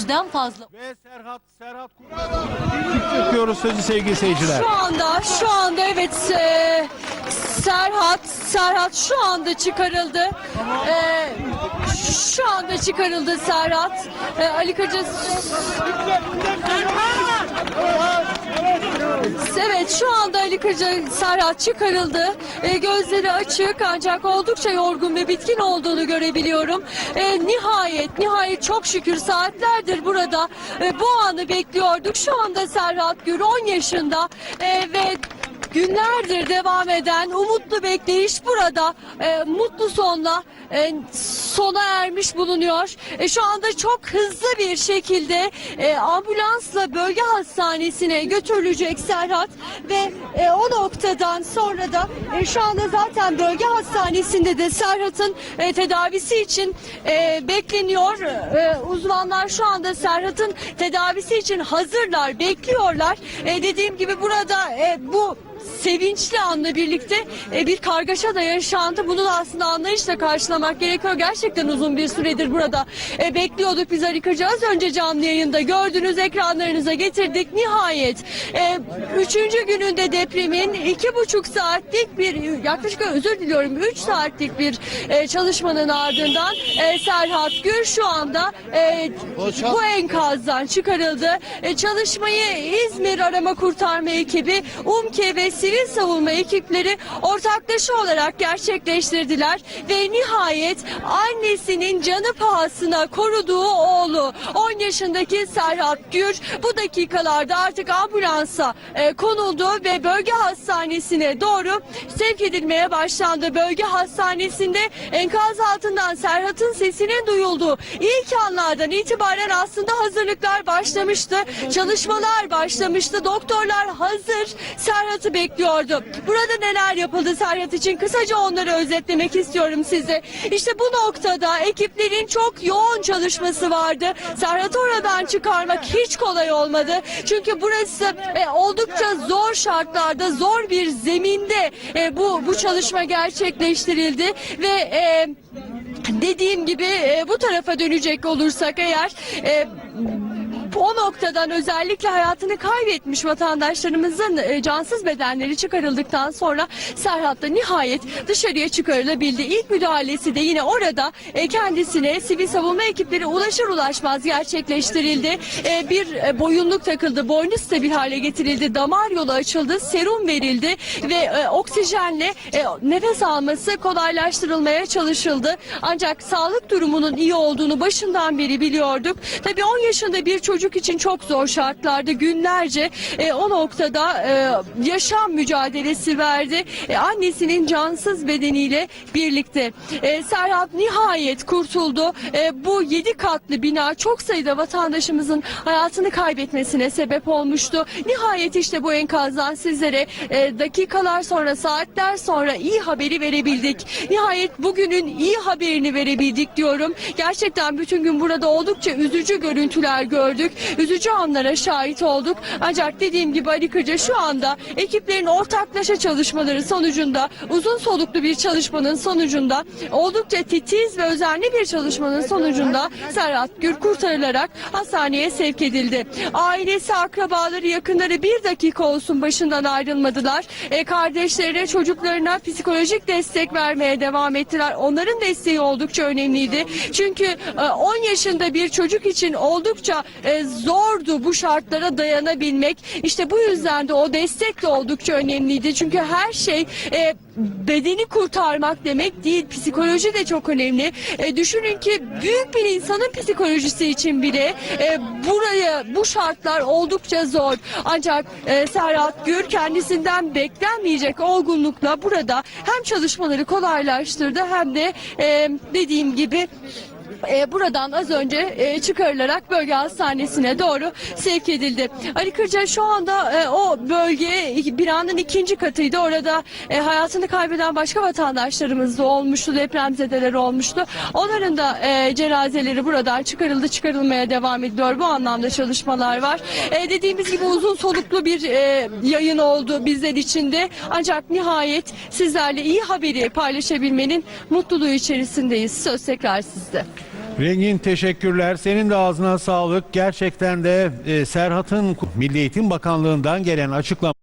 yüzden fazla. Ve Serhat, Serhat Kurtar. diyoruz sözü sevgili seyirciler. Şu anda, şu anda evet e, Serhat, Serhat şu anda çıkarıldı. E, şu anda çıkarıldı Serhat. E, Ali Kırca... Şu anda Ali Kırca Serhat çıkarıldı. E, gözleri açık ancak oldukça yorgun ve bitkin olduğunu görebiliyorum. E, nihayet, nihayet çok şükür saatlerdir burada e, bu anı bekliyorduk. Şu anda Serhat Gür 10 yaşında e, ve günlerdir devam eden umutlu bekleyiş burada e, mutlu sonla e, sona ermiş bulunuyor. E, şu anda çok hızlı bir şekilde e, ambulansla bölge hastanesine götürülecek Serhat ve e, o noktadan sonra da e, şu anda zaten bölge hastanesinde de Serhat'ın e, tedavisi için e, bekleniyor. E, uzmanlar şu anda Serhat'ın tedavisi için hazırlar, bekliyorlar. E, dediğim gibi burada e, bu sevinçli anla birlikte e, bir kargaşa da yaşandı. Bunu da aslında anlayışla karşılamak gerekiyor. Gerçekten uzun bir süredir burada e, bekliyorduk biz. Az önce canlı yayında gördüğünüz ekranlarınıza getirdik. Nihayet e, üçüncü gününde depremin iki buçuk saatlik bir yaklaşık özür diliyorum üç saatlik bir e, çalışmanın ardından e, Serhat Gür şu anda e, bu enkazdan çıkarıldı. E, çalışmayı İzmir Arama Kurtarma Ekibi, UMKE ve sivil savunma ekipleri ortaklaşa olarak gerçekleştirdiler ve nihayet annesinin canı pahasına koruduğu oğlu 10 yaşındaki Serhat Gür bu dakikalarda artık ambulansa e, konuldu ve bölge hastanesine doğru sevk edilmeye başlandı. Bölge hastanesinde enkaz altından Serhat'ın sesinin duyulduğu ilk anlardan itibaren aslında hazırlıklar başlamıştı. Çalışmalar başlamıştı. Doktorlar hazır. Serhat'ı bekliyordu. Burada neler yapıldı Serhat için? Kısaca onları özetlemek istiyorum size. İşte bu noktada ekiplerin çok yoğun çalışması vardı. Serhat'ı oradan çıkarmak hiç kolay olmadı. Çünkü burası e, oldukça zor şartlarda, zor bir zeminde e, bu bu çalışma gerçekleştirildi ve e, dediğim gibi e, bu tarafa dönecek olursak eğer e, o noktadan özellikle hayatını kaybetmiş vatandaşlarımızın e, cansız bedenleri çıkarıldıktan sonra Serhat da nihayet dışarıya çıkarılabildi. İlk müdahalesi de yine orada e, kendisine sivil savunma ekipleri ulaşır ulaşmaz gerçekleştirildi. E, bir e, boyunluk takıldı, boynu stabil hale getirildi, damar yolu açıldı, serum verildi ve e, oksijenle e, nefes alması kolaylaştırılmaya çalışıldı. Ancak sağlık durumunun iyi olduğunu başından beri biliyorduk. Tabii 10 yaşında bir çocuk için çok zor şartlarda günlerce e, o noktada e, yaşam mücadelesi verdi. E, annesinin cansız bedeniyle birlikte. E, Serhat nihayet kurtuldu. E, bu 7 katlı bina çok sayıda vatandaşımızın hayatını kaybetmesine sebep olmuştu. Nihayet işte bu enkazdan sizlere e, dakikalar sonra, saatler sonra iyi haberi verebildik. Nihayet bugünün iyi haberini verebildik diyorum. Gerçekten bütün gün burada oldukça üzücü görüntüler gördük. Üzücü anlara şahit olduk. Ancak dediğim gibi Ali Kırca şu anda ekiplerin ortaklaşa çalışmaları sonucunda uzun soluklu bir çalışmanın sonucunda oldukça titiz ve özenli bir çalışmanın sonucunda Serhat Gür kurtarılarak hastaneye sevk edildi. Ailesi, akrabaları, yakınları bir dakika olsun başından ayrılmadılar. E, kardeşlerine, çocuklarına psikolojik destek vermeye devam ettiler. Onların desteği oldukça önemliydi. Çünkü e, 10 yaşında bir çocuk için oldukça e, zordu bu şartlara dayanabilmek. İşte bu yüzden de o destek de oldukça önemliydi. Çünkü her şey e, bedeni kurtarmak demek değil. Psikoloji de çok önemli. E, düşünün ki büyük bir insanın psikolojisi için bile e, buraya bu şartlar oldukça zor. Ancak e, Serhat Gür kendisinden beklenmeyecek olgunlukla burada hem çalışmaları kolaylaştırdı hem de e, dediğim gibi e, buradan az önce e, çıkarılarak bölge hastanesine doğru sevk edildi. Ali Kırca şu anda e, o bölge binanın ikinci katıydı. Orada e, hayatını kaybeden başka vatandaşlarımız da olmuştu. Depremzedeler olmuştu. Onların da e, cenazeleri buradan çıkarıldı. Çıkarılmaya devam ediyor. Bu anlamda çalışmalar var. E, dediğimiz gibi uzun soluklu bir e, yayın oldu bizler için de. Ancak nihayet sizlerle iyi haberi paylaşabilmenin mutluluğu içerisindeyiz. Söz tekrar sizde. Rengin teşekkürler. Senin de ağzına sağlık. Gerçekten de e, Serhat'ın Milli Eğitim Bakanlığı'ndan gelen açıklama